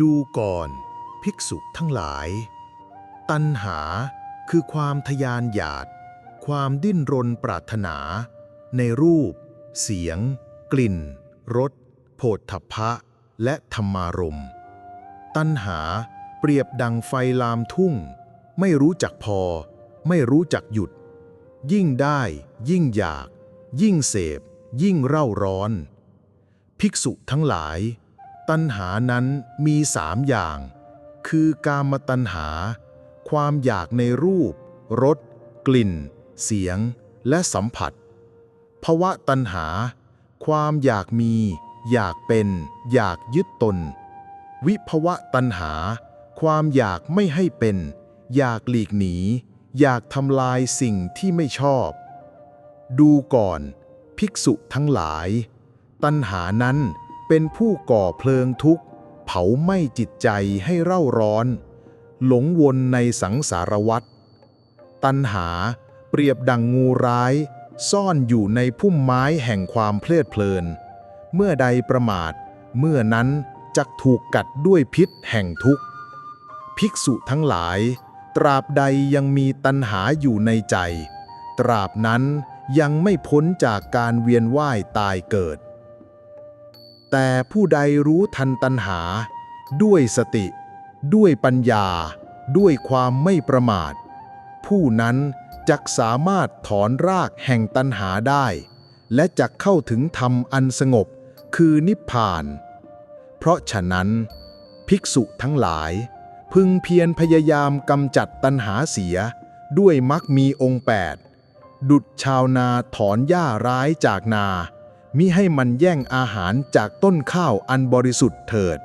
ดูก่อน ภิกษุทั้งหลาย ตัณหาคือความทยานอยากความดิ้นรนปรารถนา ในรูป เสียง กลิ่นรสโผฏฐัพพะ และธรรมารม ตัณหาเปรียบดังไฟลามทุ่ง ไม่รู้จักพอ ไม่รู้จักหยุด ยิ่งได้ ยิ่งอยาก ยิ่งเสพ ยิ่งเร่าร้อน ภิกษุทั้งหลาย ตัณหานั้นมีสามอย่าง คือกามตัณหา ความอยากในรูป รส กลิ่น เสียง และสัมผัส ภวะตัณหา ความอยากมี อยากเป็น อยากยึดตน วิภวะตัณหา ความอยากไม่ให้เป็น อยากหลีกหนี อยากทำลายสิ่งที่ไม่ชอบ ดูก่อน ภิกษุทั้งหลาย ตัณหานั้น เป็นผู้ก่อเพลิงทุกข์ เผาไหม้จิตใจให้เร่าร้อน หลงวนในสังสารวัฏตัณหาเปรียบดังงูร้าย ซ่อนอยู่ในพุ่มไม้แห่งความเพลิดเพลิน เมื่อใดประมาท เมื่อนั้นจักถูกกัดด้วยพิษแห่งทุกข์ ภิกษุทั้งหลาย ตราบใดยังมีตัณหาอยู่ในใจ ตราบนั้นยังไม่พ้นจากการเวียนว่ายตายเกิด แต่ผู้ใดรู้ทันตัณหา ด้วยสติ ด้วยปัญญา ด้วยความไม่ประมาท ผู้นั้นจักสามารถถอนรากแห่งตัณหาได้ และจักเข้าถึงธรรมอันสงบคือนิพพาน เพราะฉะนั้น ภิกษุทั้งหลาย พึงเพียรพยายามกำจัดตัณหาเสีย ด้วยมักมีองค์แปดดุดชาวนาถอนหญ้าร้ายจากนา มิให้มันแย่งอาหารจากต้นข้าวอันบริสุทธิ์เถิด